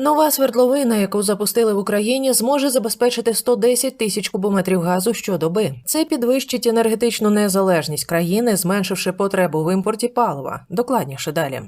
Нова свердловина, яку запустили в Україні, зможе забезпечити 110 тисяч кубометрів газу щодоби. Це підвищить енергетичну незалежність країни, зменшивши потребу в імпорті палива. Докладніше далі.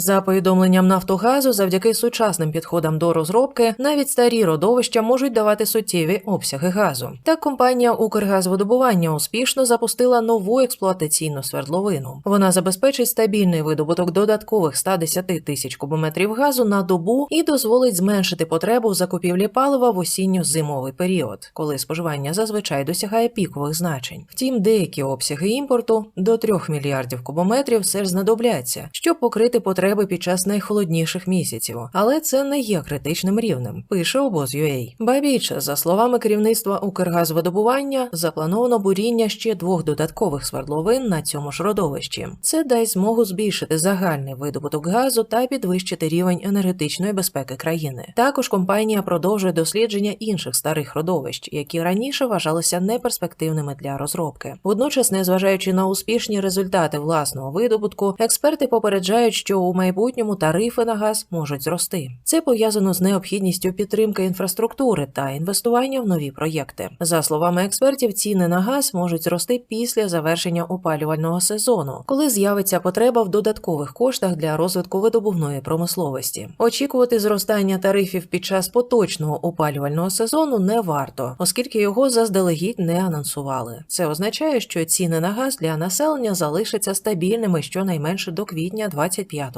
За повідомленням Нафтогазу, завдяки сучасним підходам до розробки, навіть старі родовища можуть давати суттєві обсяги газу. Так, компанія Укргазвидобування успішно запустила нову експлуатаційну свердловину. Вона забезпечить стабільний видобуток додаткових 110 тисяч кубометрів газу на добу і дозволить зменшити потребу в закупівлі палива в осінньо-зимовий період, коли споживання зазвичай досягає пікових значень. Втім, деякі обсяги імпорту до 3 мільярдів кубометрів все ж знадобляться, щоб покрити потреби під час найхолодніших місяців. Але це не є критичним рівнем, пише обоз.ua. Ба більше, за словами керівництва Укргазвидобування, заплановано буріння ще двох додаткових свердловин на цьому ж родовищі. Це дасть змогу збільшити загальний видобуток газу та підвищити рівень енергетичної безпеки країни. Також компанія продовжує дослідження інших старих родовищ, які раніше вважалися неперспективними для розробки. Водночас, незважаючи на успішні результати власного видобутку, експерти попереджають, що у майбутньому тарифи на газ можуть зрости. Це пов'язано з необхідністю підтримки інфраструктури та інвестування в нові проєкти. За словами експертів, ціни на газ можуть зрости після завершення опалювального сезону, коли з'явиться потреба в додаткових коштах для розвитку видобувної промисловості. Очікувати зростання тарифів під час поточного опалювального сезону не варто, оскільки його заздалегідь не анонсували. Це означає, що ціни на газ для населення залишаться стабільними щонайменше до квітня 2025